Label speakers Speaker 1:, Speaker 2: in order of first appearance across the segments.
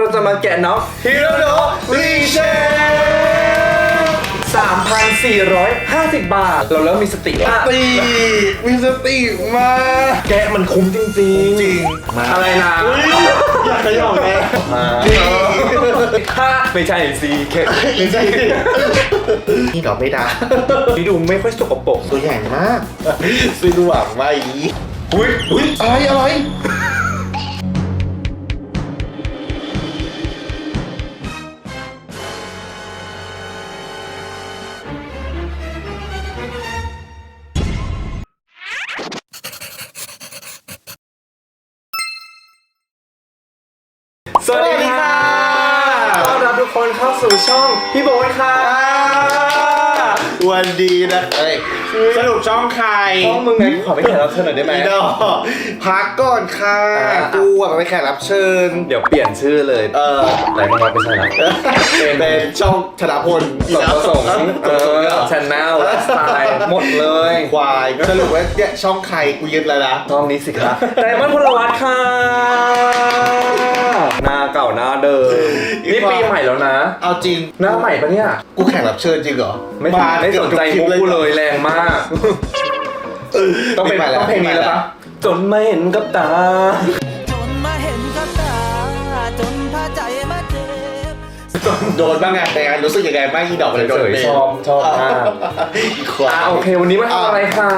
Speaker 1: เราจะมาแกะน้องฮิโรโนะรีเช3,450 บาท เราเริ่มมีสติแล้ว
Speaker 2: ตีมีสติมาก
Speaker 1: แกะมันคุ้มจริงๆ
Speaker 2: จริงมา
Speaker 1: อะไรนะ
Speaker 2: อยากขยอกแม่
Speaker 1: ถ้าไม่ใช่ซีแค่
Speaker 2: ไม่ใช่นี่ดอกไม่ดา
Speaker 1: นี่ดูไม่ค่อยสกปรก
Speaker 2: ตัวใหญ่มากซื้อดูหวังมาอี
Speaker 1: อุ้ยอุ้ย
Speaker 2: อะไรอะไร
Speaker 1: สวัสดีค่ะต้อนรับทุกคนเข้าสู่ช่องพี่โบ๊ทค่ะ
Speaker 2: วันดีนะเอ้ยสรุปช่องใคร
Speaker 1: ช่องมึงไงขอไปแขกรับเชิญหน่อยได้ไหม
Speaker 2: อีดอกพักก่อนค่ะ
Speaker 1: อ่า
Speaker 2: กูอะไม่แขกรับเชิญ
Speaker 1: เดี๋ยวเปลี่ยนชื่อเลย
Speaker 2: เออ
Speaker 1: อะไรบ้างครับไม่ใช่นะ
Speaker 2: เป็นช่องธนพล
Speaker 1: สมประสงค์เออชแนลไลฟ์สไตล์หมดเลย
Speaker 2: ควายสรุปว่าเนี่ยช่องใครกูยึดแล้วนะ
Speaker 1: ช่องนี้สิครับไดมอนด์พลวัตค่ะ หน้าเก่าหน้าเดิมนี่ปีใหม่แล้วนะ
Speaker 2: เอาจริง
Speaker 1: หน้าใหม่ปะเนี่ย
Speaker 2: กูแขกรับเชิญจริงเหรอ
Speaker 1: ไม่าไม่สนใจมุกกูเลยแรงมาก ต้องเป็น
Speaker 2: ปีใหม่แล้ว
Speaker 1: ต้องเพลงนี้แล้วปะจนไม่เห็นกับตา
Speaker 3: จนมา
Speaker 2: โดนบ้างไงแต่งานรู้สึกยังไงบ้างอีดอกเลยโดน
Speaker 1: เฉย
Speaker 2: เบ
Speaker 1: ๆชอบชอบมาก
Speaker 2: อีควาย
Speaker 1: อ่าโอเค วันนี้มาทำอะไรคะ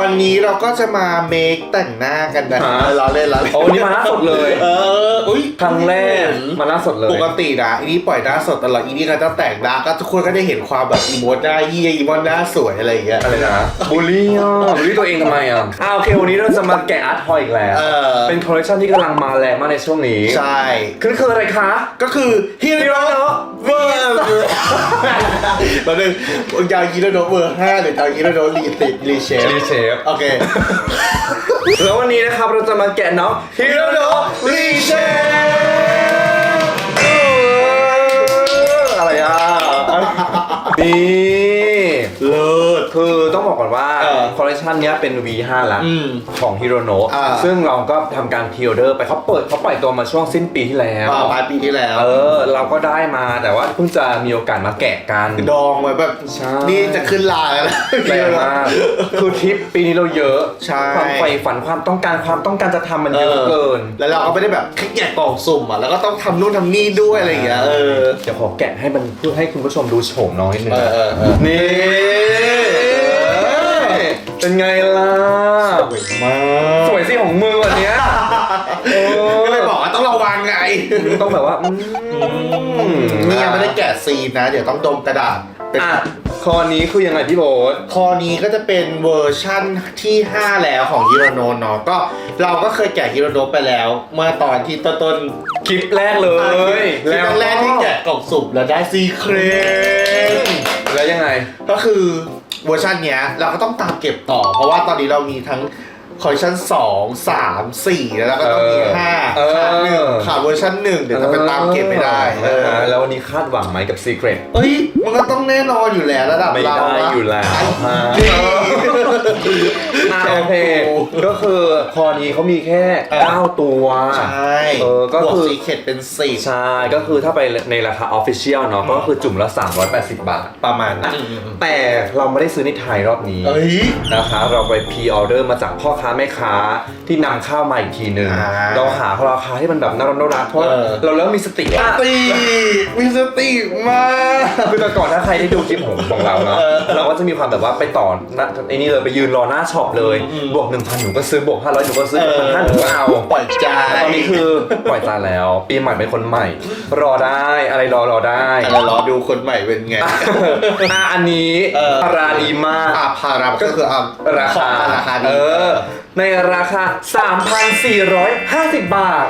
Speaker 2: วันนี้เราก็จะมาเมคแต่งหน้ากันนะ
Speaker 1: ฮะ
Speaker 2: เราเล่นเราเล่น
Speaker 1: โอ้วันนี้มาหน้าสดเลย
Speaker 2: เอออุ้ย
Speaker 1: ครั้งแรกมาหน้าสดเลย
Speaker 2: ปกตินะอีนี่ปล่อยหน้าสดตลอดอีนี่ก็จะแต่งหน้าก็ทุกคนก็ได้เห็นความแบบอีโมหน้าเยี่ยอีโมหน้าสวยอะไรอย่างเงี้ย
Speaker 1: อะไรนะบูลลี่อะบูลลี่ตัวเองทำไมอะอ่าโอเค วันนี้เราจะมาแกะอาร์ตทอยอีกแล้ว
Speaker 2: เออ
Speaker 1: เป็นคอลเลคชันที่กำลังมาแรงมากในช่วงนี้
Speaker 2: ใช่
Speaker 1: คือคืออะไรคะ
Speaker 2: ก็คือฮิโรโนะเวอร์เราหนึ่งยาวฮิโรโนะเวอร์ห้าหรือจะเอาฮิโรโนะรีติรีเชฟ
Speaker 1: รีเชฟ
Speaker 2: โอเค
Speaker 1: แล้ววันนี้นะครับเราจะมาแกะน้องฮิโรโนะรีเชฟอะไรอะนี่
Speaker 2: เลิศ
Speaker 1: คือต้อง บอกก่อนว่า
Speaker 2: เออ
Speaker 1: คอลเลคชันเนี้ยเป็น V5 แล้ว
Speaker 2: อืม
Speaker 1: ของฮิโรโนะ
Speaker 2: อ่า
Speaker 1: ซึ่งเราก็ทำการพ r ออเดอร์ไปเขาเปิดเขาปล่อยตัวมาช่วงสิ้นปีที่แล้ว
Speaker 2: อ่าปลายปีที่แล้ว
Speaker 1: เออ เราก็ได้มาแต่ว่าเพิ่งจะมีโอกาสมาแกะกัน
Speaker 2: ดองไว้แบบ
Speaker 1: ใช่
Speaker 2: นี่จะขึ้นลาแล้วนะ
Speaker 1: แรงมากคือทริปปีนี้เราเยอะ
Speaker 2: ใช่
Speaker 1: ความใฝ่ฝันความต้องการความต้องการจะทำมันเยอะเกิน
Speaker 2: แล้วเราก็ไม่ได้แบบแค่แกะกล่องสุ่มอะแล้วก็ต้องทำนู่นทำนี่ด้วยอะไรอย่างเงี้ยเออ
Speaker 1: เดี๋ยวขอแกะให้มันเพื่อให้คุณผู้ชมดูโฉมน้องนิดนึง
Speaker 2: เออเออเออ
Speaker 1: นี่ เป็นไงล่ะ
Speaker 2: สวยมาก
Speaker 1: สวยสิของมือวันเนี้ยเออ
Speaker 2: ก็เลยบอกว่าต้องระวังไง
Speaker 1: ต้องแบบว่าอืม
Speaker 2: นี่ยังไม่ได้แกะซีนนะ เดี๋ยวต้องดมกระดาษเป็น
Speaker 1: อะคอนี้คือยังไงพี่โบ๊ท
Speaker 2: คอนี้ก็จะเป็นเวอร์ชั่นที่ 5 แล้วของฮิโรโนะเนาะก็เราก็เคยแกะฮิโรโนะไปแล้ว เมื่อตอนที่ต้นต้น
Speaker 1: คลิปแรกเล
Speaker 2: ๆอะ
Speaker 1: ย
Speaker 2: คลิปแรกๆที่แกะกล่องสุ่มแล้วได้ซีเครต
Speaker 1: แล้วยังไง
Speaker 2: ก็คือ เวอร์ชันเนี้ยเราก็ต้องตามเก็บต่อ เพราะว่าตอนนี้เรามีทั้งคอลเลคชัน2 3 4แล้วเราก็ต้องมี
Speaker 1: เออ
Speaker 2: 5
Speaker 1: เออ
Speaker 2: ขาดหนึ่งขาดเวอร์ชันหนึ่งเดี๋ยวจะไปตามเก็บไม่ได้เออ
Speaker 1: นะฮะแล้ววันนี้คาดหวังไหมกับ Secret
Speaker 2: เอ้ยมันก็ต้องแน่นอนอยู่แล้วระดับ
Speaker 1: ไม่
Speaker 2: เรา
Speaker 1: ได้
Speaker 2: อะ
Speaker 1: อยู่แล้วฮะ
Speaker 2: จริง
Speaker 1: อะโอเคก็คือคอนี้เขามีแค่
Speaker 2: เออ
Speaker 1: 9ตัว
Speaker 2: ใช่
Speaker 1: เออก็
Speaker 2: บวก
Speaker 1: คือ
Speaker 2: ซีเคดเป็นสี่
Speaker 1: ใช่ ก็คือถ้าไปในราคา Official เนาะ ก็คือจุ่มละ 380 บาท ประมาณนั้นแต่เราไม่ได้ซื้อในไทยรอบนี้
Speaker 2: เอ้ย
Speaker 1: นะคะ เราไปพ r ออเดอร์มาจากพ่อค้าแม่ค้าที่นำเข้ามาอีกทีหนึ่ง
Speaker 2: อ่า
Speaker 1: เราหาราคาที่มันแบบน่ารักน่ารักเพราะ
Speaker 2: เออ
Speaker 1: เราเริ่มมีสติว่า
Speaker 2: ตีมีสติมาก
Speaker 1: คือแต่ก่อนถ้าใครได้ดูคลิปผมของเราเนาะ
Speaker 2: เออ
Speaker 1: เราก็จะมีความแบบว่าไปต่อหน้าไอ้นี่เลยไปยืนรอหน้าช็อปเลย
Speaker 2: อืม
Speaker 1: บวก 1,000หนูก็ซื้อบวก500หนูก็ซื้อ
Speaker 2: เออ
Speaker 1: พันห้าหนูก็เอา
Speaker 2: ปล่อยใจ
Speaker 1: ตอนนี้คือปล่อยตาแล้ว ปีใหม่เป็นคนใหม่ รอได้อะไรรอรอได้
Speaker 2: อะไรรอดูคนใหม่เป็นไง
Speaker 1: อะอันนี้
Speaker 2: เออ
Speaker 1: ราดีมาก
Speaker 2: อาพาราก็คืออะ
Speaker 1: ราคา
Speaker 2: ราคาดี
Speaker 1: เออในราคา 3,450 บาท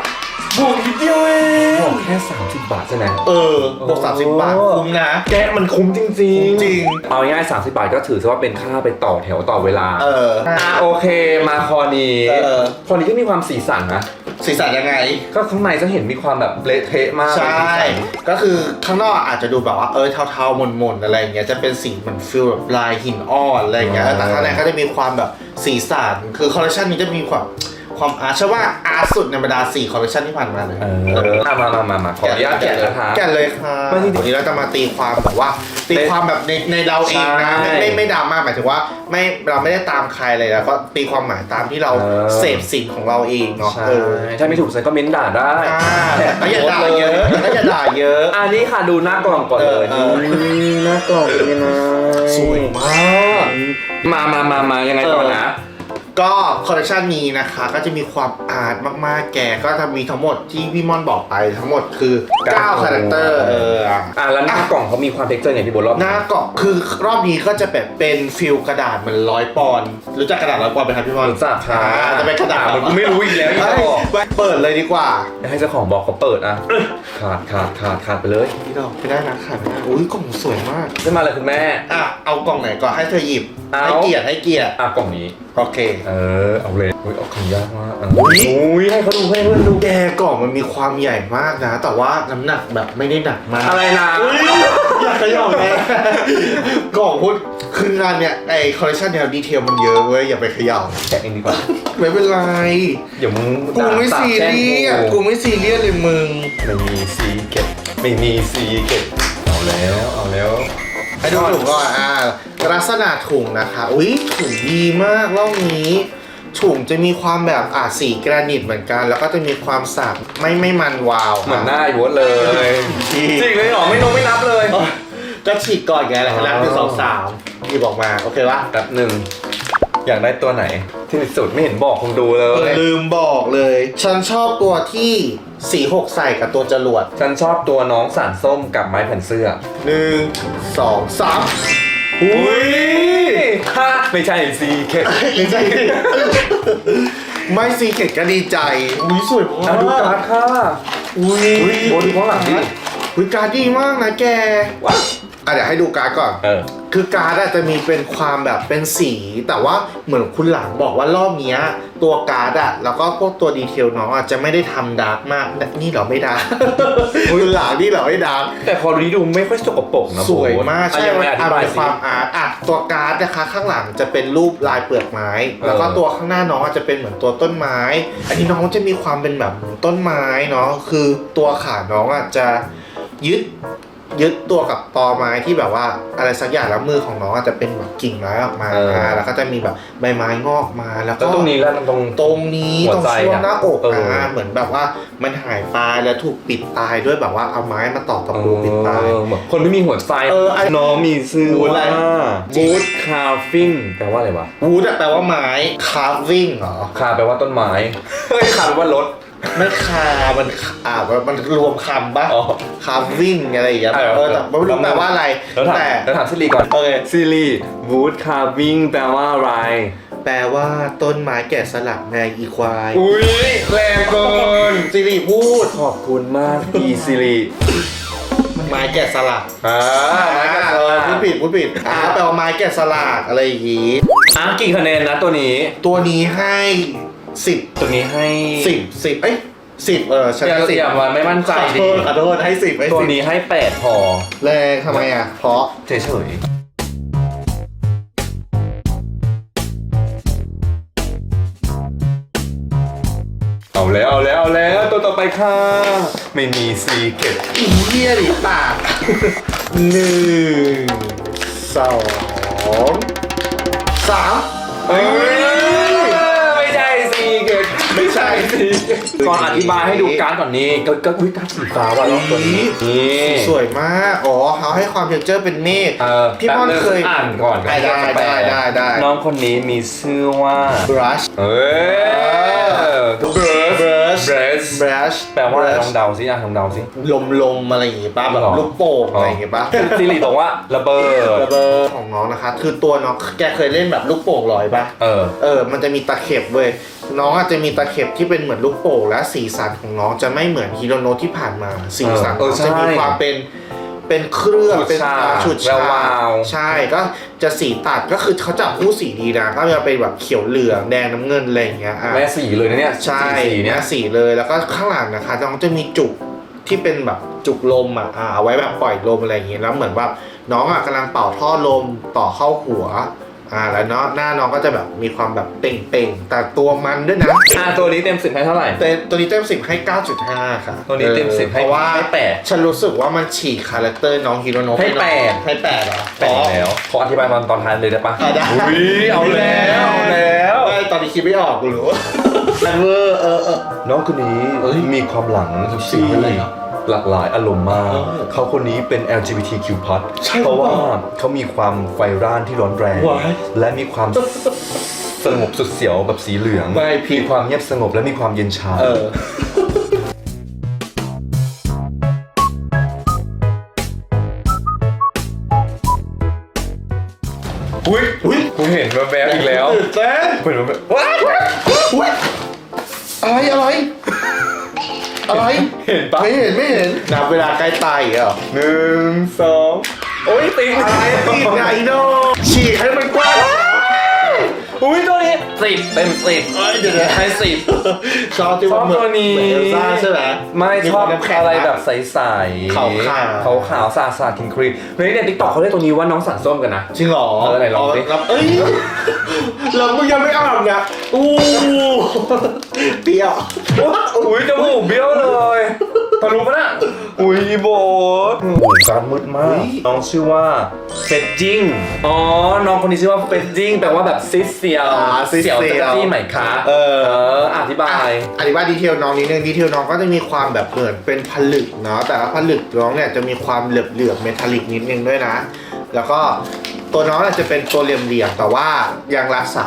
Speaker 1: บวกนิดเดียวเองบวกแค่ 30 บาทใช่ไหม
Speaker 2: เออบวกสามสิบบาทคุ้มนะ
Speaker 1: แกะมันคุ้มจริงๆ
Speaker 2: จริง
Speaker 1: เอาง่ายๆ30 บาทก็ถือซะว่าเป็นค่าไปต่อแถวต่อเวลา
Speaker 2: เออ
Speaker 1: อะโอเคมาคอนี้
Speaker 2: เออ
Speaker 1: คอนี้ก็มีความสีสันนะ
Speaker 2: สีสันยังไง
Speaker 1: ก็ข้างในจะเห็นมีความแบบเละเทะมาก
Speaker 2: ใช่
Speaker 1: สีสัน
Speaker 2: ก็คือข้างนอกอาจจะดูแบบว่าเออเทาๆมนๆอะไรอย่างเงี้ยจะเป็นสีเหมือนฟิลแบบลายหินอ่อนอะไรอย่างเงี้ย
Speaker 1: อ๋อ
Speaker 2: แต่ข้างในก็จะมีความแบบสีสันคือคอลเลคชันนี้จะมีความ ความอาร์ตใช่ว่าอาร์ตสุดในบรรดา4คอลเลคชันที่ผ่านมาเลย
Speaker 1: เอออะมามามามาขออนุญาตแกะนะคะ
Speaker 2: แกะเลยค่ะ
Speaker 1: ไม่จริงๆ
Speaker 2: วันนี้เราจะมาตีความแบบว่า ตีความแบบในในเราเองนะ
Speaker 1: ใช่
Speaker 2: ไม่ไม่ไม่ดราม่าหมายถึงว่าไม่เราไม่ได้ตามใครเลยแล้วก็ตีความหมายตามที่เรา
Speaker 1: เออ
Speaker 2: เสพสิ่งของเราเองเนาะ
Speaker 1: ใช่
Speaker 2: เออ
Speaker 1: ถ้าไม่ถูกใจก็เม้นด่าได้
Speaker 2: อ่าแต่ก็อย่าด่าเยอะแต่ก็อย่าด่าเยอะ
Speaker 1: อันนี้ค่ะดูหน้ากล่องก่อนเลย
Speaker 2: เออเออ
Speaker 1: นี่หน้ากล่องเป็นยังไง
Speaker 2: สวยมาก
Speaker 1: มามามามายังไงก่อนนะ
Speaker 2: ก็คอลเลคชันนี้นะคะก็จะมีความอาร์ตมากๆ แกก็จะมีทั้งหมดที่พี่ม่อนบอกไปทั้งหมดคือ
Speaker 1: เก้า
Speaker 2: 9คาแรคเตอร์เอออะ
Speaker 1: อะแล้วหน้ากล่องเขามีความเท็กเจอร์ไงพี่บนรอบ
Speaker 2: หน้ากล่องคือรอบนี้ก็จะแบบเป็นฟิลกระดาษเหมือนร้อยปอนด์รู้จักกระดาษร้อยปอนด์ไหมครับพี่ม่อน
Speaker 1: รู้จักค่ะ
Speaker 2: อ่าจะเป็นกระดาษ
Speaker 1: มันกูไม่รู้อีกแล้วอีก
Speaker 2: เฮ้ย
Speaker 1: แล้ว
Speaker 2: เปิดเลยดีกว่า
Speaker 1: ให้เจ้าของบอกเขาเปิดอะขาดขาดขาดขาดไปเลย
Speaker 2: พี่ดอกไม่ได้นะค่ะไม่ได้อุ้ยกล่องสวยมาก
Speaker 1: ได้มาเลยคุณแม่
Speaker 2: อะ เอากล่องไหนก่อนให้เธอหยิบ
Speaker 1: เอา
Speaker 2: ให้เกียรติให้เกียรติ
Speaker 1: อะกล่องนี้
Speaker 2: โอเค
Speaker 1: เออเอาเลยอุ้ยเอาของยากมากอะ
Speaker 2: อุ๊ย
Speaker 1: อุ้ยให้เขาดูให้เพื่อนดู
Speaker 2: แกกล่องมันมีความใหญ่มากนะ แต่ว่าน้ำหนักแบบไม่ได้หนักมาก
Speaker 1: อะไรนะ
Speaker 2: เฮ้ยอยากขย่อแน่กล่องพูดคืองานเนี่ยไอคอลเลคชันเนี่ยดีเทลมันเยอะเว้ยอย่าไปเขย่า
Speaker 1: แกะเองดีกว่า
Speaker 2: ไม่เป็นไร
Speaker 1: เดี๋ยวมึง
Speaker 2: กูไม่
Speaker 1: ด่า
Speaker 2: ซี
Speaker 1: สาบแช่ง
Speaker 2: เรียส
Speaker 1: กู
Speaker 2: กูไม่ซีเรียสเลยมึง
Speaker 1: ไม่มีซีเก็ตไม่มีซีเก็ตเอาแล้วเอาแล้ว
Speaker 2: ให้ดูถุงก่อนอ่าลักษณะถุงนะคะอุ้ยถุงดีมากรอบนี้ถุงจะมีความแบบอ่าสีแกรนิตเหมือนกัน แล้วก็จะมีความสับไม่ไม่มันวาว
Speaker 1: เหมือนหน้าไอ้บดเลย
Speaker 2: จริง
Speaker 1: จริงเลยเหรอไม่นงไม่นับเลย
Speaker 2: ก็ฉีกก่อนไงแหละ
Speaker 1: อ๋อ
Speaker 2: แล้วหนึ่งสองสามหยิบออกมา โอเคปะ
Speaker 1: แป๊บหนึ่ง อยากได้ตัวไหน ที่สุดไม่เห็นบอกคงดูเลย
Speaker 2: ลืมบอกเลย ฉันชอบตัวที่สีหกใส่กับตัวจรวด
Speaker 1: ฉันชอบตัวน้องสารส้มกับไม้แผ่นเสื้อ
Speaker 2: หนึ่งสองสาม
Speaker 1: อุ้ยฮะไม่ใช่ซีเก็ต
Speaker 2: ไม่ใช่ไม่ซีเกตก็ดีใจ อุ้ยสวยมา
Speaker 1: อะ
Speaker 2: ก
Speaker 1: ดูการ์ดค่ะ
Speaker 2: อุ้ย
Speaker 1: โบดูข้างหลังดิ
Speaker 2: อุ้ยการ์ดดีมากนะแก
Speaker 1: ว้าว
Speaker 2: อะเดี๋ยวให้ดูการ์ดก่อน
Speaker 1: เออ
Speaker 2: คือการ์ดอาจจะมีเป็นความแบบเป็นสี แต่ว่าเหมือนคุณหลังบอกว่ารอบเนี้ย ตัวการ์ดอะแล้วก็พวกตัวดีเทลน้องอาจจะไม่ได้ทำดาร์กมากนี่เหรอไม่ดาร์ก คุณหลังนี่เหรอไม่ดาร์ก
Speaker 1: แต่พอดูนี้ดูไม่ค่อยสกปรกนะ
Speaker 2: สวยมาก
Speaker 1: ใช่
Speaker 2: ใช่
Speaker 1: ไหม
Speaker 2: มัน
Speaker 1: อธิ
Speaker 2: อะ
Speaker 1: บาย
Speaker 2: มี
Speaker 1: สิ
Speaker 2: ความอาร์ตอะตัวการ์ดนะคะข้างหลังจะเป็นรูปลายเปลือกไม้แล้วก็
Speaker 1: เออ
Speaker 2: ตัวข้างหน้าน้องอาจจะเป็นเหมือนตัวต้นไม้ อันนี้น้องจะมีความเป็นแบบต้นไม้เนาะคือตัวขาน้องอะจะยึด ยึดตัวกับตอไม้ที่แบบว่าอะไรสักอย่างแล้วมือของน้องอาจจะเป็นแบบกิ่งไม้ออกมา
Speaker 1: เอออ่า
Speaker 2: แล้วก็จะมีแบบใบไม้งอกมาแล้วก็
Speaker 1: แล้วตรงนี้แล้วตรง
Speaker 2: ตรงนี้
Speaker 1: หั
Speaker 2: ต
Speaker 1: ว
Speaker 2: รง
Speaker 1: ใจ
Speaker 2: ช่วงหน้าอก
Speaker 1: เอออ่
Speaker 2: อะเหมือนแบบว่ามันหายไปแล้วถูกปิดตายด้วยแบบว่าเอาไม้มาตอกตะปูปิดตาย
Speaker 1: เออเหมือนคนไม่มีหัวใจ
Speaker 2: เอออัน
Speaker 1: น้องมีชื่อ
Speaker 2: บูธอะไร
Speaker 1: ว่าบูธคาฟิ้งแปลว่าอะไรวะ
Speaker 2: วูดแปลว่าไม้ carving เหรอ
Speaker 1: คาแปลว่าต้นไม้ เฮ้ยคาแปลว่ารถ
Speaker 2: ไม่คา มันอ่ามันรวมคำปะ
Speaker 1: อ๋อ
Speaker 2: carving อะไรอย่างเงี้ย
Speaker 1: เออ
Speaker 2: เออแต่ไม่รู้แปลว่าอะไร
Speaker 1: แล้วถาม
Speaker 2: แต่
Speaker 1: แล้วถามซิลีก่อน
Speaker 2: โอเค
Speaker 1: ซิลีบูธคาฟิ้งแปลว่าอะไร
Speaker 2: แปลว่าต้นไม้แกะสลักไงอีควาย
Speaker 1: อุ้ยแรงเกิน
Speaker 2: สิริพูด
Speaker 1: ขอบคุณมากอีซิลี
Speaker 2: ไม้แกะสลัก
Speaker 1: อ่า
Speaker 2: อ่าเออพูดผิดพูดผิดอ่าแปลว่าไม้แกะสลักอะไรอย่างงี้
Speaker 1: อะกี่คะแนนนะตัวนี้
Speaker 2: ตัวนี้ให้ สิบ
Speaker 1: ตัวนี้ให้
Speaker 2: สิบสิบเอ้ยสิบเออฉัน
Speaker 1: อย่า
Speaker 2: ให้สิบ
Speaker 1: อย่ามาไม่มั่นใจ
Speaker 2: ขอ
Speaker 1: ดิ
Speaker 2: โทษขอโทษให้สิบให้
Speaker 1: ตัว
Speaker 2: สิบ
Speaker 1: นี้ให้แปดพอ
Speaker 2: แรงทำไมอะ เพราะ
Speaker 1: เฉยๆเอาแล้วเอาแล้วเอาแล้วตัวต่อไปค่ะ ไม่มีซีเก็ต
Speaker 2: อีเหี้ยหรือปากหนึ่งสองสาม
Speaker 1: เอ้ยไม่ใช่ซีเก็ต ไม่ใช่ซีเก็ตก่อนอธิบายให้ดูการ์ดก่อนนี้ก็ก็อุ้ยการ์ดสีฟ้าว่ะน้องตัวนี้นี่
Speaker 2: สวยมาก อ๋อเขาให้ความเท็กเจอร์เป็นเมฆ
Speaker 1: เออ
Speaker 2: พี่ม่อน
Speaker 1: แป๊บง
Speaker 2: เคย
Speaker 1: อ่านก่อน
Speaker 2: ได้ได้ได้ได้ได้
Speaker 1: น้องคนนี้มีชื่อว่า
Speaker 2: brush
Speaker 1: เอ้ย
Speaker 2: brush brush
Speaker 1: brush
Speaker 2: brush
Speaker 1: แปลว่าอะไรลองเดาสิอะลองเดาสิ
Speaker 2: ลมลมๆอะไรอย่างงี้ป่ะแบบ
Speaker 1: หรอ
Speaker 2: ลูกโป่งอะไรอย่างงี้ป่ะ
Speaker 1: ซิริบอกว่าระเบิด
Speaker 2: ระเบิดของน้องนะคะ คือตัวน้องแกเคยเล่นแบบลูกโป่งลอยป่ะ
Speaker 1: เออ
Speaker 2: เออ มันจะมีตะเข็บเว้ย น้องอาจจะมีตะเข็บที่เป็นเหมือนลูกโป่งและสีสันของน้องจะไม่เหมือนฮีโรโนที่ผ่านมา สีสัน
Speaker 1: เออ
Speaker 2: จะมี
Speaker 1: ใช่
Speaker 2: ความเป็น เป็นเครื่อง
Speaker 1: ฉุด
Speaker 2: เป็น
Speaker 1: ฉาด
Speaker 2: อ่าฉุด
Speaker 1: แว
Speaker 2: ฉาวา
Speaker 1: ว
Speaker 2: ใช่ก็จะสีตัดก็คือเขาจับคู่สีดีนะก็จะเป็นแบบเขียวเหลืองแดงน้ำเงินอะไรอย่างเงี้ยอะ
Speaker 1: แม่สีเลยนะเนี่ย
Speaker 2: ใช่
Speaker 1: สีเนี่
Speaker 2: เนี่ยยสีเลยแล้วก็ข้างหลังนะคะน้องจะมีจุกที่เป็นแบบจุกลมอะอ่าเอาไว้แบบปล่อยลมอะไรอย่างเงี้ยแล้วเหมือนว่าน้องอะกำลังเป่าท่อลมต่อเข้าหัว อ่าแล้วเนาะหน้าน้องก็จะแบบมีความแบบเป่งๆแต่ตัวมันด้วยนะ
Speaker 1: อ่าตัวนี้เต็มสิบให้เท่าไหร่
Speaker 2: แต่ตัวนี้เต็มสิบให้ 9.5 ค่ะ
Speaker 1: ตัวนี้เต็ม
Speaker 2: ออ
Speaker 1: 10ให้
Speaker 2: เพราะว่า
Speaker 1: ให้แปด
Speaker 2: ฉันรู้สึกว่ามันฉีกคาแรคเตอร์น้องฮิโรโนะ
Speaker 1: ให้
Speaker 2: ไปหน่อย
Speaker 1: แปด
Speaker 2: ให้แปดเหรอ
Speaker 1: แปลกแล้วขออธิบายตอนตอนท้ายเลยได้ปะ
Speaker 2: อะได้
Speaker 1: อุ้ยเอาแล้วเอาแล้ว
Speaker 2: ไม่ตอนนี้คิดไม่ออกกูรู้ลังเวอร์เออเออ
Speaker 1: น้องคนนี้มีความหลังสิ่งที่ห ลากหลายอารมณ์มาก
Speaker 2: เออ
Speaker 1: เขาคนนี้เป็น LGBTQ+
Speaker 2: ใช่
Speaker 1: เพราะว่า
Speaker 2: หรือเปล่า
Speaker 1: เขามีความไฟร่านที่ร้อนแรง
Speaker 2: ว้าย
Speaker 1: และมีความสงบสุดเสียวแบบสีเหลือง
Speaker 2: ไม่ผิด
Speaker 1: มีความเงียบสงบและมีความเย็นชา
Speaker 2: เออ
Speaker 1: อุ้ยอุ้ยกูเห็นแวบๆอีกแล้ว
Speaker 2: ตื่นเต้น
Speaker 1: เห็นแวบๆว้าย
Speaker 2: อุ๊ยอะไรอะไร อะไร
Speaker 1: เห็นปะ
Speaker 2: ไม่เห็นไม่เห็นนับเวลาใกล้ตายอีกเหรอ
Speaker 1: หนึ่งสองโอ้ยติง
Speaker 2: อะไรติดไงโนฉีกให้มันกว้าง
Speaker 1: อุ้ยตัวนี้สิบเต็มสิบ
Speaker 2: เอ้ยเดี๋ยวนะ
Speaker 1: ให้สิบ
Speaker 2: ชอบที่
Speaker 1: ชอบ
Speaker 2: เหมื
Speaker 1: ตัวนี้
Speaker 2: เหมือนเอลซ่าใช่ไหม
Speaker 1: ไม่ชอบ
Speaker 2: ควาน้ำแข็ง
Speaker 1: อะไร
Speaker 2: น
Speaker 1: แบบใสๆ
Speaker 2: ขาวๆ
Speaker 1: ขาวขาวๆสาดสาดครีมครีมเฮ้ยเนี่ยติ๊กต็อกเขาเรียกตัวนี้ว่าน้องสันส้มกันนะ
Speaker 2: จริงเหรอ
Speaker 1: เออไหนลองสิ
Speaker 2: รับเอ้ย เรามึงยังไม่อาบนะอู้เปรี้ยว
Speaker 1: อุ้ยจมูกเบี้ยวเลยทะลุปะน่ะอุ้ยโบทโอ้โหการมืดมาก น้องชื่อว่าเฟดจิ้งอ๋อ น้องคนนี้ชื่อว่าเฟดจิ้งแปลว่าแบบซิสเซียว
Speaker 2: อ่าซิสเซี
Speaker 1: เสี
Speaker 2: ย
Speaker 1: ยววจักรจี้ไหมคะ
Speaker 2: เออ
Speaker 1: เออ อธิบาย
Speaker 2: อธิบายดีเทลน้องนิดนึงดีเทลน้องก็จะมีความแบบเหมือนเป็นผลึกเนาะแต่ว่าผลึกน้องเนี่ยจะมีความเหลือบเหลือบๆเมทัลลิกนิดนึงด้วยนะ แล้วก็ ตัวน้องอาจจะเป็นตัวเหลี่ยมๆแต่ว่ายังรักษา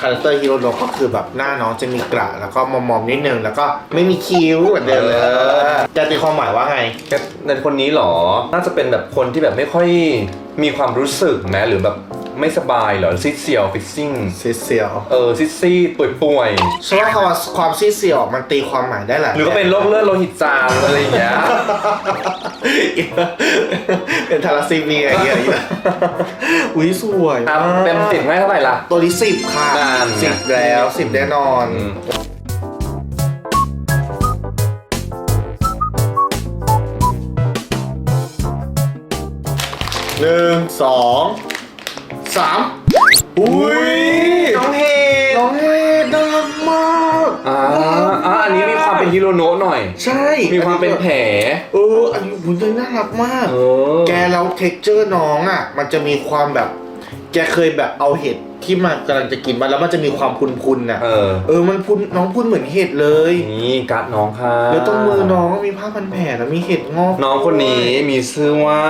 Speaker 2: คาแรคเตอร์ฮิโรโนะก็คือแบบหน้าน้องจะมีกระแล้วก็มอมๆนิดนึงแล้วก็ไม่มีคิ้วเหมือนเดิมเลย
Speaker 1: เออ
Speaker 2: แกตีความหมายว่าไง
Speaker 1: แค่ในคนนี้เหรอ น่าจะเป็นแบบคนที่แบบไม่ค่อยมีความรู้สึกแม้หรือแบบ ไม่สบายเหรอซิดเซียวฟิซซิ่ง
Speaker 2: ซีเซียว
Speaker 1: เออซิดซี่ป่วยป่วย
Speaker 2: ฉันว่าคำว่าความซีเซียวมันตีความหมายได้หลาย
Speaker 1: ๆหรือก็เป็นโรคเลือดโลหิตจางอะไรอย่างเงี้ย
Speaker 2: เป็นทาราซีเมียอย่างเงี้ยอุ้ยสวย
Speaker 1: อะ
Speaker 2: มาก
Speaker 1: เต็มสิบให้เท่าไหร่ล่ะ
Speaker 2: ตัวนี้สิบค่ะ
Speaker 1: นั่นไง
Speaker 2: สิบแล้วสิบแน่นอน
Speaker 1: อืม
Speaker 2: หนึ่งสอง สามอุ้ย
Speaker 1: น้องเฮ
Speaker 2: น้องเฮดน่ารักมาก
Speaker 1: อ่าอ่าอันนี้มีความเป็นฮิโรโนะหน่อย
Speaker 2: ใช่
Speaker 1: มีความเป็นแผล
Speaker 2: เอออันนี้หุ่นเลยน่ารักมาก
Speaker 1: เออ
Speaker 2: แกแล้วเท็กเจอร์น้องอะ มันจะมีความแบบ แกเคยแบบเอาเห็ดที่มันกำลังจะกินมาแล้วมันจะมีความพุนๆน่ะ
Speaker 1: เออ
Speaker 2: เออมันพุนน้องพุนเหมือนเห็ดเลย
Speaker 1: นี่การ์ดน้องค่ะ
Speaker 2: แล้วตรงมือน้องก็มีผ้าพันแผลแล้วมีเห็ดงอก
Speaker 1: น้องคนนี้มีชื่อว่า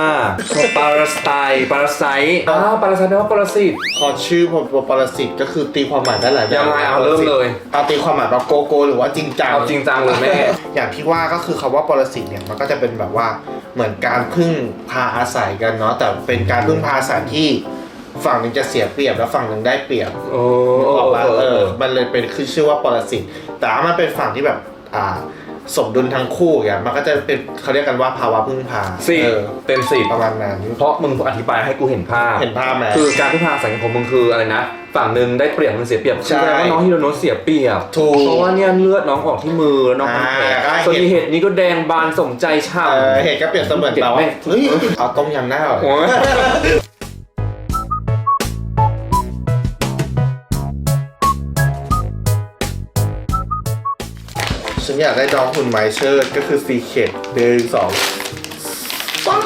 Speaker 1: ปาราสไตปาราไซอ่าปาราไซแปลว่าปรสิต
Speaker 2: พอชื่อพอปรสิตก็คือตีความหมายได้หลายแบบ
Speaker 1: ยังไงเอาเริ่มเลย
Speaker 2: เอาตีความหมายแบบโกโก้หรือว่าจริงจัง
Speaker 1: เอาจริงจังเลยแม่
Speaker 2: อย่างที่ว่าก็คือคำว่าปรสิตเนี่ยมันก็จะเป็นแบบว่าเหมือนการพึ่งพาอาศัยกันเนาะแต่เป็นการพึ่งพาอาศัยที่ ฝั่งหนึ่งจะเสียเปรียบแล้วฝั่งหนึ่งได้เปรียบ
Speaker 1: โอ้
Speaker 2: บอกว่า
Speaker 1: เอ
Speaker 2: เอ
Speaker 1: อ
Speaker 2: อ มันเลยเป็นคือชื่อว่าปรสิตแต่ว่ามันเป็นฝั่งที่แบบอ่าสมดุลทั้งคู่อย่างมันก็จะเป็นเขาเรียกกันว่าภาวะพึ่งพา
Speaker 1: สี่
Speaker 2: เออ
Speaker 1: เต็มสิบ
Speaker 2: ประมาณนั้น
Speaker 1: เพราะมึงอธิบายให้กูเห็นภาพ
Speaker 2: เห็นภาพไหม
Speaker 1: คือการพึ่งพาอาศัยของมึงคืออะไรนะ ฝั่งหนึ่งได้เปรียบมึงเสียเปรียบ
Speaker 2: ใช่
Speaker 1: แสดงว่าน้องฮิโรโนะเสียเปรียบ
Speaker 2: ถูก
Speaker 1: เพราะว่าเนี่ยเลือดน้องออกที่มือแล้วน้องเป็นแผล
Speaker 2: อ่า
Speaker 1: ส่วน
Speaker 2: เห็น
Speaker 1: อีเห็ดนี้ก็แดงบานสมใจฉ่
Speaker 2: เออเหตุก็เปรียบเสมือนแบบว่าเฮ้ยเอาต้มยำหน้าเหรอำ
Speaker 1: โอ้ย
Speaker 2: ฉันอยากได้น้องหุ่นไมเชิดก็คือซีเคดหนึ่งสองป๊าบ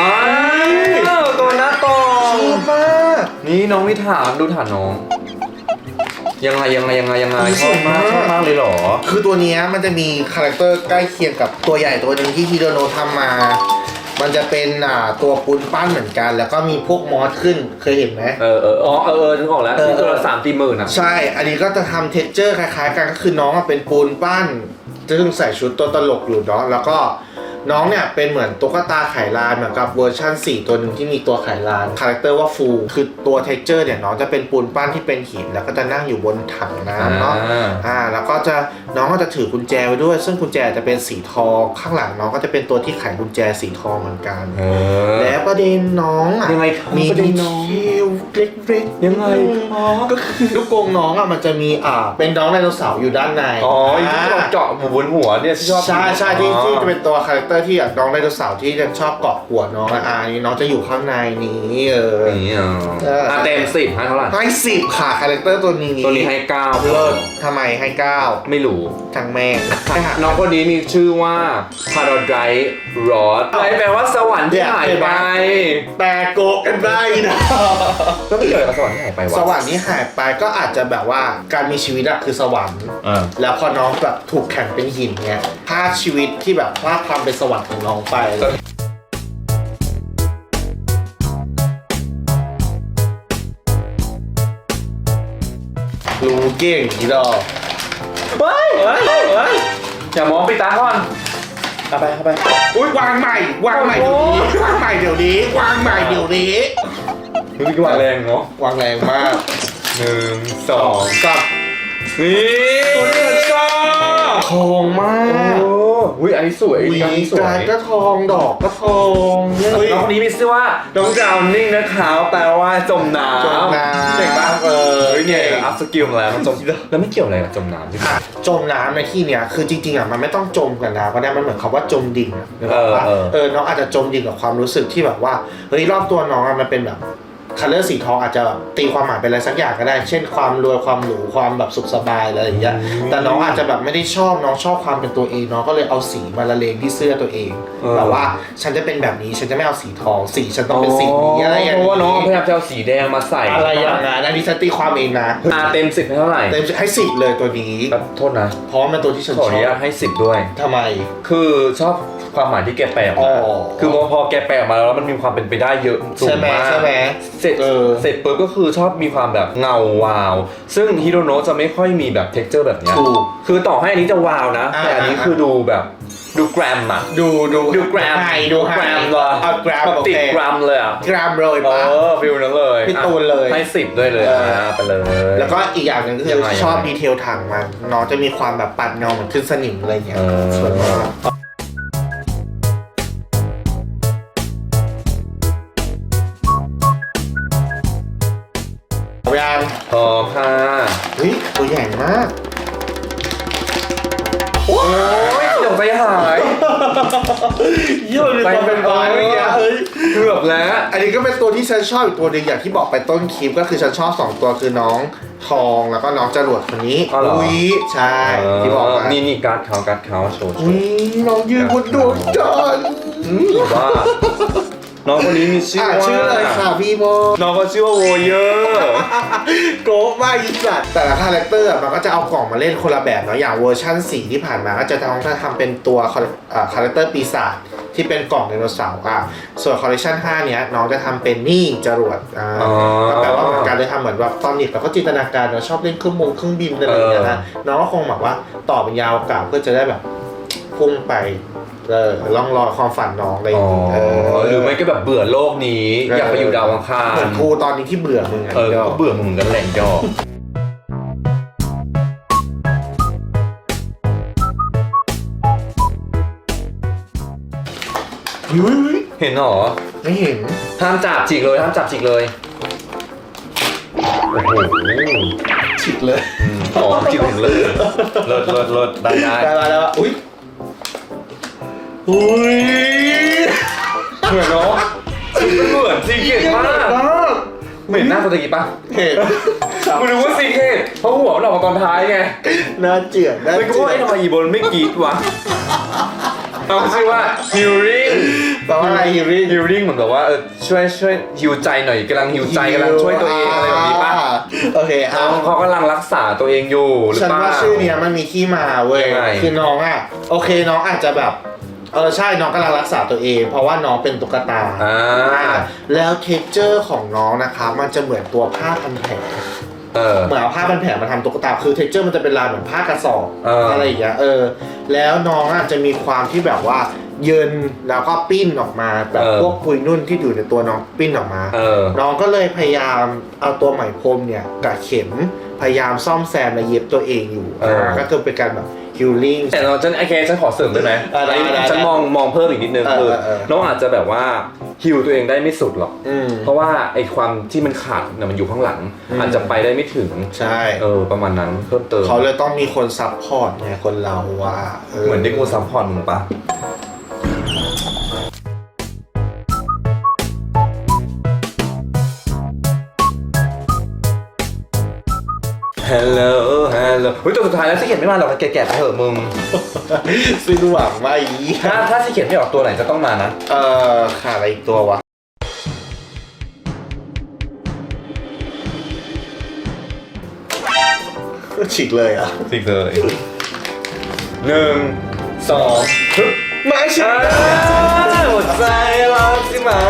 Speaker 1: อ้าวตัวหน้าตอ
Speaker 2: ช
Speaker 1: ง
Speaker 2: อบมาก
Speaker 1: นี่น้องไม่ถามดูฐานน้อง ยังไงยังไงยังไงยังไง
Speaker 2: อุ๊ย
Speaker 1: ชอบมาก
Speaker 2: สวยมาก
Speaker 1: ชอบมากเลยเหรอ
Speaker 2: คือตัวเนี้ยมันจะมีคาแรคเตอร์ใกล้เคียงกับตัวใหญ่ตัวหนึ่งที่ฮิโดโนะทำมา มันจะเป็นอ่าตัวปูนปั้นเหมือนกัน แล้วก็มีพวกมอสขึ้นเคยเห็นไหม
Speaker 1: เออเอออ๋อเออเออนึกออกแล้ว
Speaker 2: เออ
Speaker 1: ที่ตัวละสามตีหมื่นอะ
Speaker 2: ใช่ อันนี้ก็จะทำเท็กเจอร์คล้ายๆกันก็คือน้องอะเป็นปูนปั้น ซึ่งใส่ชุดตัวตลกอยู่เนาะแล้วก็น้องเนี่ยเป็นเหมือนตุ๊กตาไขลานเหมือนกับเวอร์ชั่น 4 ตัวหนึ่งที่มีตัวไขลานคาแรคเตอร์ว่าฟูคือตัวเท็กเจอร์เนี่ยน้องจะเป็นปูนปั้นที่เป็นหินแล้วก็จะนั่งอยู่บนถังน้ำเนาะ
Speaker 1: อ่า
Speaker 2: อ่าแล้วก็จะน้องก็จะถือกุญแจไว้ด้วย ซึ่งกุญแจจะเป็นสีทองข้างหลังน้องก็จะเป็นตัวที่ไขกุญแจสีทองเหมือนกัน
Speaker 1: เออ
Speaker 2: และประเด็นน้องอะ
Speaker 1: ยังไงครับ
Speaker 2: มี
Speaker 1: ประเด็
Speaker 2: ดี
Speaker 1: น
Speaker 2: เท
Speaker 1: น้อง
Speaker 2: ลเล็กๆ
Speaker 1: ยังไง
Speaker 2: อ๋อก็คือลูกกรงน้องอะมันจะมีอ่าเป็นน้องไดโนเสาร์อยู่ด้านใน
Speaker 1: อ๋อที่เราเจาะหัวบนหัวเนี่ยที่ชอบ
Speaker 2: ใช่ใช่ที่ที่จะเป็นตัวคาแรคเตอร์อร์ที่แบบน้องไดโนเสาร์ที่จะชอบเกาะหัวน้องอะอ่านี่น้องจะอยู่ข้างในนี้เออ
Speaker 1: อย่างนี้เหรอ
Speaker 2: เอออ่
Speaker 1: อะเต็มสิบให้เท่าไหร่
Speaker 2: ให้สิบค่ะคาแรคเตอร์ตัวนี้
Speaker 1: ตัวนี้ให้เก้า
Speaker 2: เลิศทำไมให้เก้า
Speaker 1: ไม่รู้
Speaker 2: ทางแม่ง
Speaker 1: น้องคนนี้มีชื่อว่า Paradise Rod แปลว่าสวรรค์ที่หายไป
Speaker 2: แต่โกะกันได้นะ
Speaker 1: ก็ไม่เกี่ยวกับสวรรค์ที่หายไปวะ
Speaker 2: สวรรค์ที่หายไปก็อาจจะแบบว่าการมีชีวิตอะคือสวรรค์
Speaker 1: อ่า
Speaker 2: แล้วพอน้องแบบถูกแข่งเป็นหินเนี้ยพลาดชีวิตที่แบบพลาดความเป็นสวรรค์ของน้องไปรู้เก่งอีดอกเฮ้ยเฮ้ยเฮ้ย
Speaker 1: อย่ามองไปตาก่อน
Speaker 2: เอาไปเอาไปอุ้ยวางใหม่ วางใหม่เดี๋ยวนี้วางใหม่เดี๋ยวนี้วางใหม่เดี๋ยวนี้
Speaker 1: ดูดีกว่าแรงเนาะ
Speaker 2: วางแรงมาก
Speaker 1: หนึ่งสอง
Speaker 2: สับ
Speaker 1: นี่ตัวนี้ชอบ
Speaker 2: ทองมา
Speaker 1: โอ้
Speaker 2: ก
Speaker 1: อุ้ยอันนี้สวย
Speaker 2: หวี
Speaker 1: อันนี้สว
Speaker 2: กาย รก็ทองดอกก็ทองเฮ้ย
Speaker 1: น้องคนนี้มีชื่อว่าน้องดาวนิ่งนะคะแปลว่าจมน้ำ
Speaker 2: จมน้ำ
Speaker 1: เก่งปะ
Speaker 2: เออ
Speaker 1: เฮ้ยเนี่ยอัพสกิลมาแล้วมันจมแล้วไม่เกี่ยวอะไรกับจมน้ำที่
Speaker 2: อะจมน้ำในที่เนี้ยคือจริงๆอะมันไม่ต้องจมกับน้ำก็ได้มันเหมือนคำว่าจมดิ่งอะนึกออกปะ
Speaker 1: เออเออ
Speaker 2: เออน้องอาจจะจมดิ่งกับความรู้สึกที่แบบว่าเฮ้ยรอบตัวน้องอะมันเป็นแบบ คัลเลอร์สีทองอาจจะแบบตีความหมายเป็นอะไรสักอย่างก็ได้ เช่นความรวยความหรูความแบบสุขสบายอะไรอย่างเงี้ย แต่น้องอาจจะแบบไม่ได้ชอบน้องชอบความเป็นตัวเองน้องก็เลยเอาสีมาละเลงที่เสื้อตัวเองแบบว่าฉันจะเป็นแบบนี้ฉันจะไม่เอาสีทองสีฉันต้องเป็นสีนี้อะไรอย่าง
Speaker 1: เพ
Speaker 2: นี้
Speaker 1: ราะว่าน้องพยายามจะเอาสีแดงมาใส่
Speaker 2: อะไรอย่างนั้นอันนี้ฉันตีความเองนะ
Speaker 1: อ่าเต็มสิบให้เท่าไหร่
Speaker 2: เต็มให้สิบเลยตัวนี้
Speaker 1: แบบโทษนะ
Speaker 2: เพราะมันตัวที่ฉัน
Speaker 1: ขอ
Speaker 2: ช
Speaker 1: อนุ
Speaker 2: อ
Speaker 1: ญา
Speaker 2: บ
Speaker 1: ตให้สิบด้วย
Speaker 2: ทำไม
Speaker 1: คือชอบ ความหมายที่แกแปลออกมา
Speaker 2: อ๋อ
Speaker 1: คือพอแกแปลออกมาแล้วมันมีความเป็นไปได้เยอะสู
Speaker 2: ใช่
Speaker 1: ง
Speaker 2: ไหม
Speaker 1: มาก
Speaker 2: ใช่ไหม
Speaker 1: เสร็จ
Speaker 2: เออ
Speaker 1: เสร็จปุ๊บก็คือชอบมีความแบบเงาวาว ซึ่งฮิโรโนะจะไม่ค่อยมีแบบเท็กเจอร์แบบเนี้ย
Speaker 2: ถูก
Speaker 1: คือต่อให้อันนี้จะวาวนะ
Speaker 2: อ่า
Speaker 1: แต่อันนี้
Speaker 2: อ่า
Speaker 1: คือดูแบบดูแกรมอะ
Speaker 2: ดูดู
Speaker 1: ดูแกรม
Speaker 2: ไฮดูไฮ
Speaker 1: แกรมเลย
Speaker 2: เอาแกรม
Speaker 1: แบบ
Speaker 2: โอ
Speaker 1: ติด
Speaker 2: เค
Speaker 1: แกรมเลยอะ
Speaker 2: กรามเลย
Speaker 1: เอ
Speaker 2: ปะ
Speaker 1: อฟิลนั้นเลย
Speaker 2: พี่ตูนเลย
Speaker 1: อะให้สิบด้วยเลย
Speaker 2: เอออะ
Speaker 1: ไปเลย
Speaker 2: แล้วก็อีกอย่างหนึ่งก็คื
Speaker 1: ยั
Speaker 2: อง
Speaker 1: ไง
Speaker 2: ชอบ
Speaker 1: ยังไง
Speaker 2: ดีเทลถังมันน้องจะมีความแบบปัดเงาเหมือนขึ้นสนิมอะไรเงี้ย
Speaker 1: เออ
Speaker 2: สวยมาก นนี้ก็เป็นตัวที่ฉันชอบอีกตัวหนึ่งอย่างที่บอกไปต้นคลิปก็คือฉันชอบสองตัวคือน้องทองแล้วก็น้องจรวดคนนี้
Speaker 1: อ๋อเหรอ
Speaker 2: อุ้ยใช่ที่บอกมา
Speaker 1: นี่นี่การ์ดเขาการ์ดเขาโชว์โช
Speaker 2: อุ้
Speaker 1: ว์
Speaker 2: ยน้องยืนบนดวงจันทร์
Speaker 1: ว่า น้องคนนี้มีชื่อ
Speaker 2: อะ
Speaker 1: ว่า
Speaker 2: ชื่ออะไรค่ะพี่โม
Speaker 1: น้องก็ชื่อว่าโวเยอร์
Speaker 2: โกะมากอีสัตว์แต่ละคาแรคเตอร์อะมันก็จะเอากล่องมาเล่นคนละแบบเนาะอย่างเวอร์ชั่นสีที่ผ่านมาก็จะทำถ้าทำเป็นตัวคาแรอ่าคาแรคเตอร์ปีศาจที่เป็นกล่องไดโนเสาร์อะส่วนคอลเลคชัน5เนี้ยน้องจะทำเป็นนี่จรวดอ่า
Speaker 1: อ๋อ
Speaker 2: ก็แปลว่าเหมือนกันเลยทำเหมือนแบบตอนเด็กเราก็จินตนาการเราชอบเล่นเครื่องมงเครื่องบินอะไรอย่างเงี้ยนะน้องก็คงแบบว่าต่อเป็นยาวกล่าวเพื่อจะได้แบบพุ่งไป เออล่องลอยความฝันน้องอะไรอ
Speaker 1: อ๋อย่าง
Speaker 2: เงี้ยเออ
Speaker 1: หรือไม่ก็แบบเบื่อโลกนี้
Speaker 2: เออ
Speaker 1: อยากไปอยู่ดาวอังคาร
Speaker 2: เหมือนกูตอนนี้ที่เบื่อมึงไง
Speaker 1: เออ
Speaker 2: ก็
Speaker 1: ก็เบื่อมึงเหมือนกันแหล่งยอก
Speaker 2: อุ๊ยอุ๊ย
Speaker 1: เห็นเหรอ
Speaker 2: ไม่เห็น
Speaker 1: ห้ามจับจิกเลยห้ามจับจิกเลยโอ้โห
Speaker 2: ฉิดเลย
Speaker 1: อืมอ๋อจิกถึงเลยเลิศเลิศเลิศได้ได้
Speaker 2: ได้มาแล้วอุ้ย อุ้ย
Speaker 1: เหมือนเนาะเหมือนซีเคทมากเหมือนหน้าตัวตะกี้ปะ
Speaker 2: เห็น
Speaker 1: กูรู้ว่าซีเคทเพราะหัวมันออกมาตอนท้ายไง
Speaker 2: หน้าเจือดหน้า
Speaker 1: เลยกู
Speaker 2: เจือ
Speaker 1: ว่าไอ้
Speaker 2: ด
Speaker 1: ทำไมอีโบนไม่กรีดวะเอาชื่อว่า healing
Speaker 2: แปลว่าอะไรฮิริ
Speaker 1: healing เหมือนแบบว่าเออช่วยช่วยฮิวใจหน่อยกำลังฮิวใจกำลังช่วยตัวเองอะไรแบบนี้ปะ
Speaker 2: โอเค
Speaker 1: น้
Speaker 2: เอา
Speaker 1: องเขากำลังรักษาตัวเองอยู่หรือ
Speaker 2: ฉัน
Speaker 1: เปล่า
Speaker 2: ว่าชื่อเนี้ยมันมีที่มาเว้ย
Speaker 1: ยังไง
Speaker 2: คือน้องอะ โอเคน้องอาจจะแบบ เออใช่น้องกำลังรักษาตัวเอง เพราะว่าน้องเป็นตุ๊กตา
Speaker 1: อ่า
Speaker 2: แล้วเท็กเจอร์ของน้องนะคะมันจะเหมือนตัวผ้าพันแผล
Speaker 1: เออ
Speaker 2: เหมือนเอาผ้าพันแผลมาทำตุ๊กตาคือเท็กเจอร์มันจะเป็นลายเหมือนผ้ากระสอบ
Speaker 1: เอออ
Speaker 2: อะไรอย่างเงี้ยเออ แล้วน้องอะจะมีความที่แบบว่า เยินแล้วก็ปิ้นออกมาแบบพวกปุยนุ่นที่อยู่ในตัวน้องปิ้นออกมา
Speaker 1: เออ
Speaker 2: น้องก็เลยพยายามเอาตัวไหมพรมเนี่ยกับเข็ม พยายามซ่อมแซมและเย็บตัวเองอยู่
Speaker 1: เอออ่า
Speaker 2: ก็คือเป็นการแบบฮิลลิ่ง
Speaker 1: แต่เราฉันไอเคฉันขอเสริมได้ไหม
Speaker 2: อะได้ได้ได้
Speaker 1: ฉันมองมองเพิ่มอีกนิดนึง
Speaker 2: เออ
Speaker 1: คือ
Speaker 2: เออเออ
Speaker 1: น้องอาจจะแบบว่าฮิวตัวเองได้ไม่สุดหรอก
Speaker 2: อืม
Speaker 1: เพราะว่าไอความที่มันขาดเนี่ยมันอยู่ข้างหลัง
Speaker 2: อืม
Speaker 1: อาจจะไปได้ไม่ถึง
Speaker 2: ใช่
Speaker 1: เออประมาณนั้นเพิ่มเติม
Speaker 2: เขาเลยต้องมีคนซับพอร์ตไงคนเราว่า
Speaker 1: เหมือนที่กูซัพพอร์ตมึงปะ hello hello เฮ้ยตัวสุดท้ายแล้วซีเข็ดไม่มาหรอกแก่ๆไปเถอะมึง
Speaker 2: สิ้นหวังว่าอี
Speaker 1: ถ้าถ้าซีเข็ดไม่ออกตัวไหนจะต้องมานะ
Speaker 2: เอ่อขาดอะไรอีกตัววะ ฉีกเลยเหรอะ
Speaker 1: สิเลยหนึ่งสองฮึบ
Speaker 2: ไม่ใช่
Speaker 1: อ่าหัวใจรักที่ไม่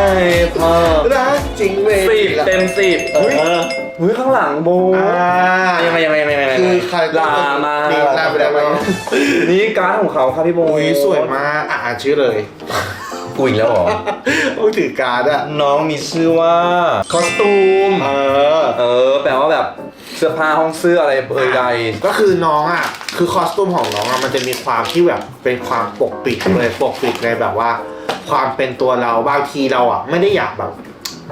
Speaker 1: พอ
Speaker 2: รักจริงเว้ย
Speaker 1: สิบเต็มสิบ
Speaker 2: เอ
Speaker 1: เฮ้ย
Speaker 2: อ
Speaker 1: เฮ้ยข้างหลังโบ
Speaker 2: อ่า
Speaker 1: ยังไงยังไงยังไงยังไง
Speaker 2: คือใคร
Speaker 1: ลามา
Speaker 2: นี่ลาไปแล้วมั้ง
Speaker 1: นี่การ์ดของเขาครับพี่โบ
Speaker 2: อุ้ยสวยมากอะอ่านชื่อเลย
Speaker 1: กูอีกแล้วเหรอ
Speaker 2: โอ้ยถือการ์ดอะ
Speaker 1: น้องมีชื่อว่า คอสตูม
Speaker 2: เออ
Speaker 1: เออ แปลว่าแบบเสื้อผ้าห้องเสื้ออะไรเอ่ยใด
Speaker 2: ก็คือน้องอะ คือคอสตูมของน้องอะมันจะมีความที่แบบเป็นความปกปิดเลยปกปิดในแบบว่า ความเป็นตัวเราบางทีเราอะ ไม่ได้อยากแบบ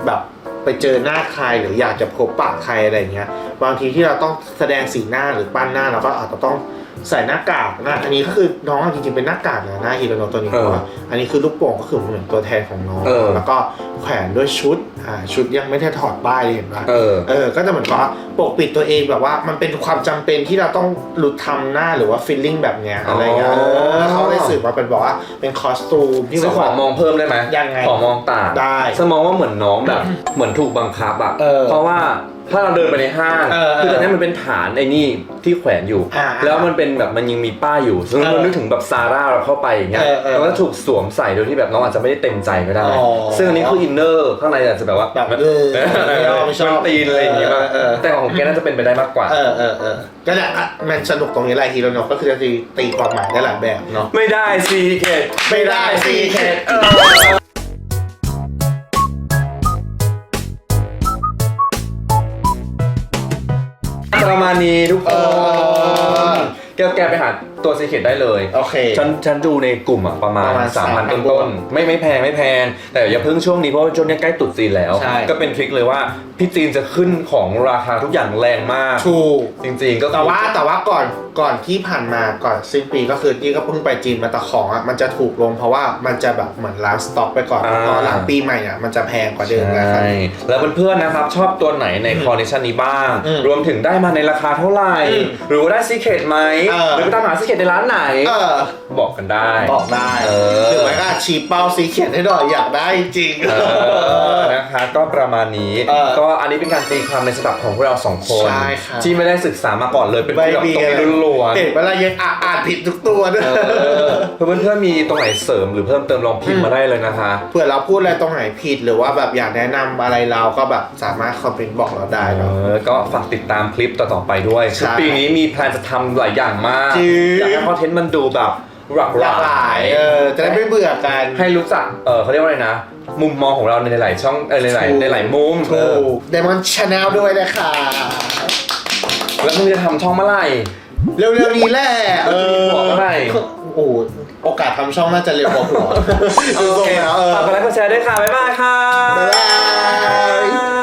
Speaker 2: แบบ ไปเจอหน้าใครหรืออยากจะพบปะใครอะไรเงี้ย บางทีที่เราต้องแสดงสีหน้าหรือปั้นหน้าเราก็อาจจะต้อง ใส่หน้ากากนะอันนี้ก็คือน้องจริงๆเป็นหน้ากากนะหน้าฮิโรโนะตัวนี้
Speaker 1: เออ
Speaker 2: เพราะว่าอันนี้คือลูกโป่งก็คือเหมือนตัวแทนของน้อง
Speaker 1: เออ
Speaker 2: แล้วก็แขวนด้วยชุดอ่าชุดยังไม่ได้ถอดป้ายเลยเห็นปะ
Speaker 1: เออ
Speaker 2: เออ ก็จะเหมือนกับว่าปกปิดตัวเองแบบว่ามันเป็นความจำเป็นที่เราต้องหลุดทำหน้าหรือว่าฟีลลิ่งแบบเนี้ยอะไรเงี้ย
Speaker 1: อ๋อ
Speaker 2: เออ เขาได้สื่อมาเป็นบอกว่าเป็นคอสตูมที่
Speaker 1: ซึ่
Speaker 2: แบ
Speaker 1: ง
Speaker 2: บ
Speaker 1: ขอ
Speaker 2: ว่าม
Speaker 1: องเพิ่มได้ไหม
Speaker 2: ยังไง
Speaker 1: ขอมองตา
Speaker 2: ได้
Speaker 1: สมองว่าเหมือนน้องแบบ เหมือนถูกบังคับอะ
Speaker 2: เออ
Speaker 1: เพราะว่า ถ้าเราเดินไปในห้าง
Speaker 2: เออเออ
Speaker 1: คือตอนนี้มันเป็นฐานไอ้นี่ที่แขวนอยู่
Speaker 2: อ่า
Speaker 1: แล้วมันเป็นแบบมันยังมีป้ายอยู่ซึ่ง
Speaker 2: เออ
Speaker 1: เรานึกถึงแบบซาร่าเราเข้าไปอย่างเงี้ย
Speaker 2: เออเออ
Speaker 1: แล้วก็ถูกสวมใส่โดยที่แบบน้องอาจจะไม่ได้เต็มใจก็ได้
Speaker 2: อ๋อ
Speaker 1: ซึ่งอันนี้คืออินเนอร์ข้างในอาจจะแบบว่า
Speaker 2: แบบเออไม่ชอบไม่ชอบ
Speaker 1: นตีนอะไรอย่างงี้ป่ะ
Speaker 2: เออเออ
Speaker 1: แต่ของแกน่าจะเป็นไปได้มากกว่า
Speaker 2: เออเออเออก็เนี่ยอะมันสนุกตรงนี้แหละฮีโรโนะก็คือจะตีตีความหมายได้หลายแบบเนาะ
Speaker 1: ไม่ได้ซีเคท
Speaker 2: ไม่ได้ Secret
Speaker 1: ประ มาณนี้ทุกค
Speaker 2: เอนอ
Speaker 1: แกแกไปหา ตัวซีเคทได้เลย
Speaker 2: โอเค
Speaker 1: ฉันฉันดูในกลุ่มอะประมาณ
Speaker 2: ประมาณ
Speaker 1: สามพัน
Speaker 2: 3,000
Speaker 1: ต้นต้นๆไม่ไม่แพงไม่แพง แต่อย่าเพิ่งช่วงนี้เพราะว่าช่วงนี้ใกล้ตรุษจีนแล้ว
Speaker 2: ใช่
Speaker 1: ก็เป็นทริคเลยว่า พี่จีนจะขึ้นของราคาทุกอย่างแรงมาก
Speaker 2: ถูก
Speaker 1: จริงๆก็
Speaker 2: แต่ว่าแต่ว่าก่อนก่อนที่ผ่านมาก่อนสิ้นปีก็คือที่ก็เพิ่งไปจีนมาแต่ของอะมันจะถูกลงเพราะว่ามันจะแบบเหมือนล้างสต็อกไปก่อนตอนหลังปีใหม่อะมันจะแพงกว่าเดิมแล้วครับ
Speaker 1: ใช่แล้วเพื่อนๆนะครับชอบตัวไหนในคอร์ดิชันนี้บ้าง
Speaker 2: อืม
Speaker 1: รวมถึงได้มาในราคาเท่าไหร่
Speaker 2: อืม
Speaker 1: หรือว่าได้ซีเคทไหม
Speaker 2: เออ
Speaker 1: หรือไปตามหาซีเคทในร้านไหน
Speaker 2: เออ
Speaker 1: บอกกันได้
Speaker 2: บอกได้
Speaker 1: เออ
Speaker 2: หรือไม่ก็ชี้เป้าสีเขียนให้หน่อยอยากได้จริง
Speaker 1: เออนะคะก็ประมาณนี้
Speaker 2: เออ
Speaker 1: ก็อันนี้เป็นการตีความในฉบับของพวกเราสองคน
Speaker 2: ใช่ครับ
Speaker 1: ที่ไม่ได้ศึกษามาก่อนเลยเป็น
Speaker 2: ไม่
Speaker 1: แบบ
Speaker 2: มี
Speaker 1: ตรง
Speaker 2: อะไร
Speaker 1: นี้ล้วน
Speaker 2: เห็นเวลายังอ่านอ่านผิดทุกตัวด้วย
Speaker 1: ๆเออเพื่อนเพื่อนๆมีตรงไหนเสริมหรือเพิ่มเติมลองพิมพ์มาได้เลยนะคะ
Speaker 2: เผื่อเราพูดอะไรตรงไหนผิดหรือว่าแบบอยากแนะนำอะไรเราก็แบบสามารถคอมเมนต์บอกเราได้
Speaker 1: เอ
Speaker 2: เนาะ
Speaker 1: อ ก็ฝากติดตามคลิปต่อๆไปด้วย
Speaker 2: ใช่
Speaker 1: คือปีนี้มีแพลนจะทำหลายอย่างมาก
Speaker 2: จริง
Speaker 1: อยากให้คอนเทนต์มันดูแบบหลาก
Speaker 2: หลากหลายเออจะได้ไม่เบื่อกัน
Speaker 1: ให้รู้จักเออเขาเรียกว่าอะไรนะ มุมมองของเราในหลายๆช่องเออในหลาย
Speaker 2: ถูก
Speaker 1: ในหลายมุม
Speaker 2: ถู
Speaker 1: เออก
Speaker 2: เดมอนชาแนลด้วยนะคะ
Speaker 1: แล้วมึงจะทำช่องเมื่อไหร่
Speaker 2: เร็วๆนี้แหละเออ
Speaker 1: หัวเมื่อไหร่
Speaker 2: โอ้โหโอกาสทำช่องน่าจะเร็วกว่าหัว
Speaker 1: โอเค
Speaker 2: แล้วเออ
Speaker 1: ฝากกดไลค์กดแชร์ด้วยค่ะ บ๊ายบายค่ะ
Speaker 2: บ๊ายบาย